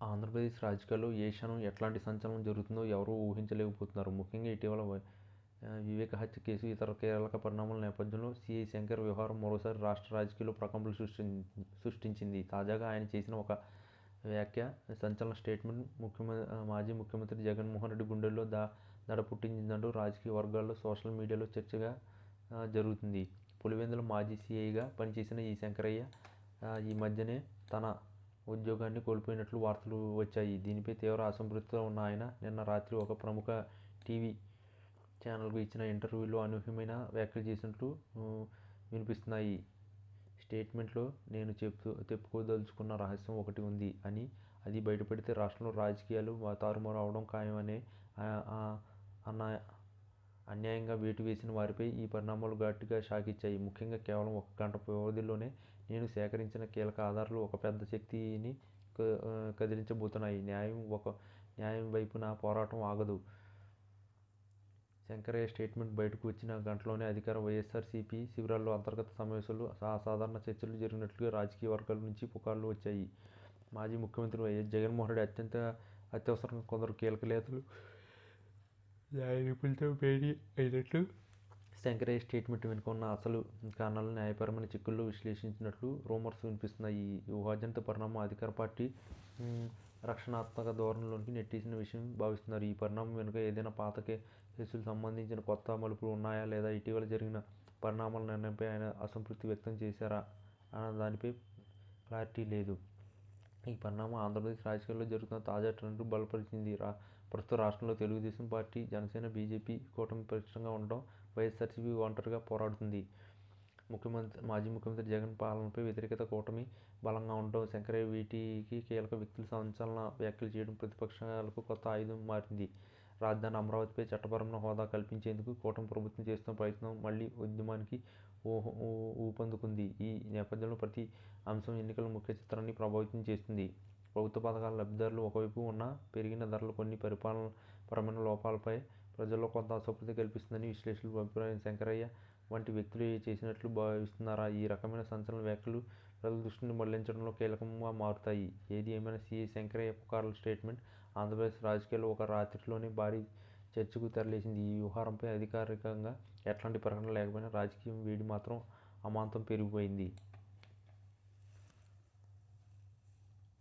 ఆంధ్రప్రదేశ్ రాజకీయాల్లో ఏ క్షణం ఎట్లాంటి సంచలనం జరుగుతుందో ఎవరూ ఊహించలేకపోతున్నారు. ముఖ్యంగా ఇటీవల వివేక హత్య కేసు, ఇతర కీలక పరిణామాల నేపథ్యంలో సిఐ శంకర్ వ్యవహారం మరోసారి రాష్ట్ర రాజకీయాల్లో ప్రకంపనలు సృష్టించింది. తాజాగా ఆయన చేసిన ఒక వ్యాఖ్య, సంచలన స్టేట్మెంట్ మాజీ ముఖ్యమంత్రి జగన్మోహన్ రెడ్డి గుండెల్లో దడ పుట్టించిందంటూ రాజకీయ వర్గాల్లో, సోషల్ మీడియాలో చర్చగా జరుగుతుంది పులివెందుల మాజీ సీఐగా పనిచేసిన ఈ శంకరయ్య ఈ మధ్యనే తన ఉద్యోగాన్ని కోల్పోయినట్లు వార్తలు వచ్చాయి. దీనిపై తీవ్ర అసంతృప్తితో ఉన్న ఆయన నిన్న రాత్రి ఒక ప్రముఖ టీవీ ఛానల్కు ఇచ్చిన ఇంటర్వ్యూలో అనూహ్యమైన వ్యాఖ్యలు చేసినట్లు వినిపిస్తున్నాయి. స్టేట్మెంట్లో 'నేను చెప్తూ చెప్పుకోదలుచుకున్న రహస్యం ఒకటి ఉంది' అని, అది బయటపడితే రాష్ట్రంలో రాజకీయాలు తారుమారు అవడం ఖాయం అన్న అన్యాయంగా వేటు వేసిన వారిపై ఈ పరిణామాలు ఘాటుగా షాక్ ఇచ్చాయి. ముఖ్యంగా కేవలం ఒక గంట వ్యవధిలోనే నేను సేకరించిన కీలక ఆధారాలు ఒక పెద్ద శక్తిని కదిలించబోతున్నాయి. న్యాయం ఒక న్యాయం వైపున పోరాటం ఆగదు. శంకరయ్య స్టేట్మెంట్ బయటకు వచ్చిన గంటలోనే అధికార వైఎస్ఆర్సీపీ శిబిరాల్లో అంతర్గత సమావేశాలు, అసాధారణ చర్చలు జరిగినట్లుగా రాజకీయ వర్గాల నుంచి పుకార్లు వచ్చాయి. మాజీ ముఖ్యమంత్రి వైఎస్ జగన్మోహన్ రెడ్డి అత్యవసరంగా కొందరు కీలక నేతలు, న్యాయనిపులతో భేటీ అయినట్లు, శంకరయ్య స్టేట్మెంట్ వెనుక ఉన్న అసలు కారణాలు న్యాయపరమైన చిక్కుల్లో విశ్లేషించినట్లు రూమర్స్ వినిపిస్తున్నాయి. ఈ ఊహాజనిత పరిణామం అధికార పార్టీ రక్షణాత్మక ధోరణిలోకి నెట్టేసిన విషయం భావిస్తున్నారు. ఈ పరిణామం వెనుక ఏదైనా పాత కేసులకు సంబంధించిన కొత్త మలుపులు ఉన్నాయా లేదా ఇటీవల జరిగిన పరిణామాల నిర్ణయంపై ఆయన అసంతృప్తి వ్యక్తం చేశారా అన్న దానిపై క్లారిటీ లేదు. ఈ పరిణామం ఆంధ్రప్రదేశ్ రాజకీయాల్లో జరుగుతున్న తాజా ట్రెండ్ బలపరిచింది. ప్రస్తుత రాష్ట్రంలో తెలుగుదేశం పార్టీ, జనసేన, బీజేపీ కూటమి పరిష్టంగా ఉండడం వైఎస్ఆర్సీపీ ఒంటరిగా పోరాడుతుంది ముఖ్యమంత్రి మాజీ ముఖ్యమంత్రి జగన్ పాలనపై వ్యతిరేకత కూటమి బలంగా ఉండడం శంకరయ్య వీటికి కీలక వ్యక్తులు సంచలన వ్యాఖ్యలు చేయడం ప్రతిపక్షాలకు కొత్త ఆయుధం మారింది. రాజధాని అమరావతిపై చట్టపరమైన హోదా కల్పించేందుకు కూటమి ప్రభుత్వం చేస్తున్న ప్రయత్నం మళ్ళీ ఉద్యమానికి ఊపందుకుంది. ఈ నేపథ్యంలో ప్రతి అంశం ఎన్నికల ముఖ్య చిత్రాన్ని ప్రభావితం చేస్తుంది ప్రభుత్వ పథకాల లబ్ధిదారులు ఒకవైపు ఉన్న పెరిగిన ధరలు కొన్ని పరిపాలనాపరమైన లోపాలపై ప్రజల్లో కొంత అసంతృప్తి కల్పిస్తుందని విశ్లేషకులు అభిప్రాయం. శంకరయ్య వంటి వ్యక్తులు చేసినట్లు భావిస్తున్నారా ఈ రకమైన సంచలన వ్యాఖ్యలు ప్రజల దృష్టిని మళ్ళించడంలో కీలకంగా మారతాయి. ఏది ఏమైనా సీఐ శంకరయ్య పుకార్ల స్టేట్మెంట్ ఆంధ్రప్రదేశ్ రాజకీయాల్లో ఒక రాత్రిలోనే భారీ చర్చకు తరలేసింది ఈ వ్యవహారంపై అధికారికంగా ఎట్లాంటి ప్రకటన లేకపోయినా రాజకీయం వేడి మాత్రం అమాంతం పెరిగిపోయింది.